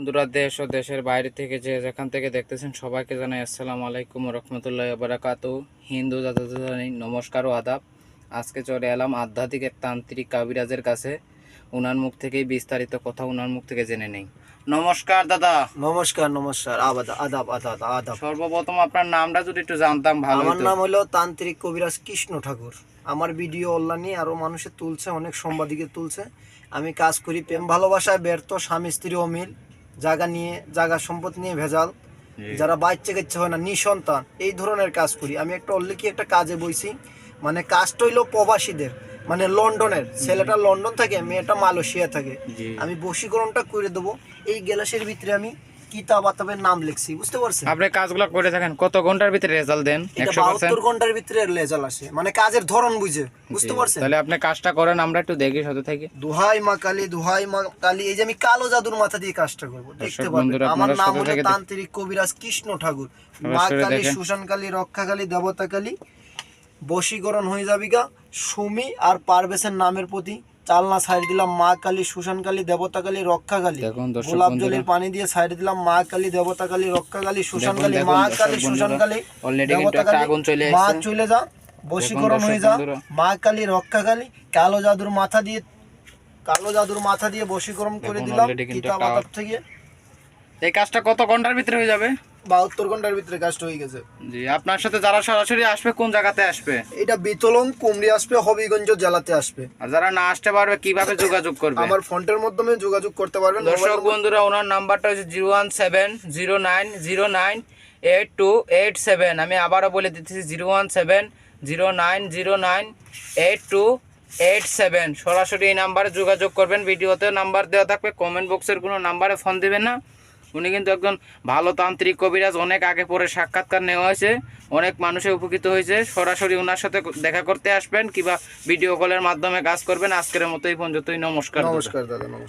বন্ধুরা দেশ ও দেশের বাইরে থেকে যে যেখান থেকে দেখতেছেন সবাইকে জানাই আসসালামু আলাইকুম রহমতুল্লাহ বারাকাত হিন্দু জাতি জানাই নমস্কার ও আদাব। আজকে চলে এলাম আধ্যাত্মিক এক তান্ত্রিক কাবিরাজের কাছে। ওনার মুখ থেকেই বিস্তারিত কথা ওনার মুখ থেকে জেনে নেই। নমস্কার দাদা। নমস্কার নমস্কার। আবাদ আদাব আদাব আদাব। সর্বপ্রথম আপনার নামটা যদি একটু জানতাম ভালো আমার নাম হলো তান্ত্রিক কবিরাজ কৃষ্ণ ঠাকুর। আমার ভিডিও অনলাইনে আরও মানুষে তুলছে অনেক সাংবাদিকে তুলছে। আমি কাজ করি প্রেম ভালোবাসায় ব্যর্থ স্বামী স্ত্রী অমিল। জায়গা নিয়ে জায়গা সম্পদ নিয়ে ভেজাল। যারা বাচ্চা কাচ্চা হয় না নিঃসন্তান এই ধরনের কাজ করি। আমি একটা অল্লিখি একটা কাজে বইছি মানে কাজটা হইল প্রবাসীদের মানে লন্ডনের ছেলেটা লন্ডন থাকে মেয়েটা মালয়েশিয়া থাকে। আমি বশীকরণটা করে দেবো এই গ্যালাসের ভিতরে আমি কিতাব আতাবের নাম লিখছি বুঝতে পারছেন? আপনি কাজগুলো করে থাকেন। কত ঘণ্টার ভিতরে রেজাল্ট দেন? এটা একশো পার্সেন্ট বাহাত্তর ঘণ্টার ভিতরে রেজাল্ট আসে। মানে কাজের ধরন বুঝে বুঝতে পারছেন? তাহলে আপনি কাজটা করেন আমরা একটু দেখি সাথে থেকে। দুহাই মা কালী দুহাই মা কালী এই যে আমি কালো জাদুর মাথা দিয়ে কাজটা করব দেখতে বন্ধুরা, আমার নাম হলো তান্ত্রিক কবিরাজ কৃষ্ণ ঠাকুর। মা কালী। সুশান কালী রক্ষা কালী দেবতা কালী বশীকরণ হয়ে যাবি গা। সুমি আর পারভেসের নামের প্রতি চালনা সাইড দিলাম মা কালী সুশান কালী দেবতা কালী রক্ষা কালী। গোলাপ জলের পানি দিয়ে সাইড দিলাম মা কালী দেবতা কালী রক্ষা কালী সুশান কালী মা কালী সুশান কালী দেবতা কালী, আগুন চলে মা চলে যা বশীকরণ হয়ে যা মা কালী রক্ষা কালী কালো জাদুর মাথা দিয়ে কালো জাদুর মাথা দিয়ে বশীকরণ করে দিলাম কিতাব থেকে। এই কাজটা কত ঘণ্টার ভিতরে হয়ে যাবে? বাহাত্তর ঘণ্টার ভিতরে কাজটা হয়ে গেছে। জি আপনার সাথে যারা সরাসরি আসবে কোন জায়গাতে আসবে? এটা বিতলং কুমড়ি আসবে হবিগঞ্জ জেলাতে আসবে। আর যারা না আসতে পারবে কীভাবে যোগাযোগ করবে? আমার ফোনের মাধ্যমে যোগাযোগ করতে পারবেন। দর্শক বন্ধুরা ওনার নাম্বারটা হচ্ছে zero one seven zero nine zero nine eight two eight seven. আমি আবারও বলে দিতেছি zero one seven zero nine zero nine eight two eight seven. সরাসরি এই নাম্বারে যোগাযোগ করবেন। ভিডিওতে নাম্বার দেওয়া থাকবে কমেন্ট বক্সের কোনো নাম্বারে ফোন দেবেন না। উনি কিন্তু একজন ভালো তান্ত্রিক কবিরাজ, অনেক আগে পরে সাক্ষাৎকার নেওয়া হয়েছে। অনেক মানুষে উপকৃত হয়েছে। সরাসরি ওনার সাথে দেখা করতে আসবেন কিংবা ভিডিও কলের মাধ্যমে কাজ করবেন। আজকের মতো এই পর্যন্তই। নমস্কার নমস্কার দাদা, নমস্কার।